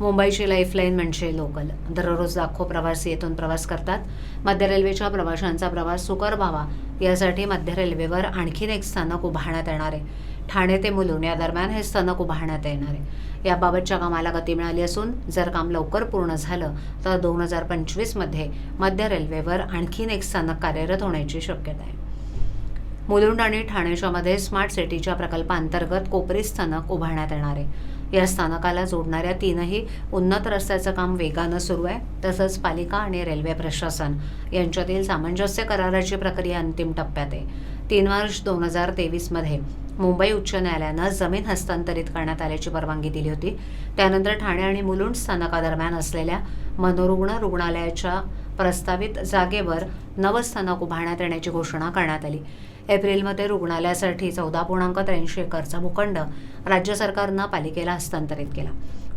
मुंबईची लाईफलाईन म्हणजे लोकल. दररोज लाखो प्रवासी येथून प्रवास करतात. मध्य रेल्वेच्या प्रवाशांचा प्रवास सुकर व्हावा यासाठी मध्य रेल्वेवर आणखीन एक स्थानक उभारण्यात येणार आहे. ठाणे ते मुलुंड या दरम्यान हे स्थानक उभारण्यात येणार आहे. याबाबतच्या कामाला गती मिळाली असून जर काम लवकर पूर्ण झालं तर दोन हजार पंचवीसमध्ये मध्य रेल्वेवर आणखीन एक स्थानक कार्यरत होण्याची शक्यता आहे. मुलुंड आणि ठाणेच्यामध्ये स्मार्ट सिटीच्या प्रकल्पांतर्गत कोपरी स्थानक उभारण्यात येणार आहे. या स्थानकाला जोडणाऱ्या तीनही उन्नत रस्त्याचं काम वेगानं सुरू आहे. तसंच पालिका आणि रेल्वे प्रशासन यांच्यातील सामंजस्य कराराची प्रक्रिया अंतिम टप्प्यात आहे. तीन मार्च दोन हजार तेवीसमध्ये मुंबई उच्च न्यायालयानं जमीन हस्तांतरित करण्यात आल्याची परवानगी दिली होती. त्यानंतर ठाणे आणि मुलुंड स्थानकादरम्यान असलेल्या मनोरुग्ण रुग्णालयाच्या प्रस्तावित जागेवर नवं स्थानक उभारण्यात येण्याची घोषणा करण्यात आली. एप्रिलमध्ये रुग्णालयासाठी चौदा पूर्णांक त्र्याऐंशी एकरचा भूखंड राज्य सरकारनं पालिकेला हस्तांतरित केला.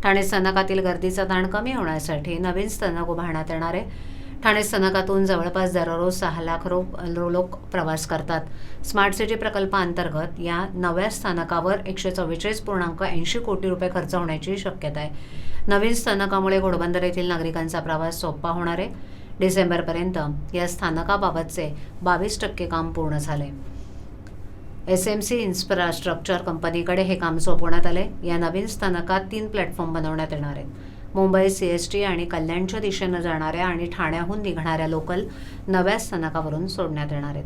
ठाणे स्थानकातील गर्दीचा ताण कमी होण्यासाठी नवीन स्थानक उभारण्यात येणार. आहे ठाणे स्थानकातून जवळपास दररोज सहा लाख रो लोक प्रवास करतात. स्मार्ट सिटी प्रकल्पाअंतर्गत या नव्या स्थानकावर एकशे चव्वेचाळीस पूर्णांक ऐंशी कोटी रुपये खर्च होण्याची शक्यता आहे. नवीन स्थानकामुळे घोडबंदर येथील नागरिकांचा प्रवास सोपा होणार आहे. डिसेंबरपर्यंत या स्थानकाबाबतचे बावीस टक्के काम पूर्ण झाले. एस एम सी इन्फ्रास्ट्रक्चर कंपनीकडे हे काम सोपवण्यात आले. या नवीन स्थानकात तीन प्लॅटफॉर्म बनवण्यात येणार आहेत. मुंबई सी एस टी आणि कल्याणच्या दिशेनं जाणाऱ्या आणि ठाण्याहून निघणाऱ्या लोकल नव्या स्थानकावरून सोडण्यात येणार आहेत.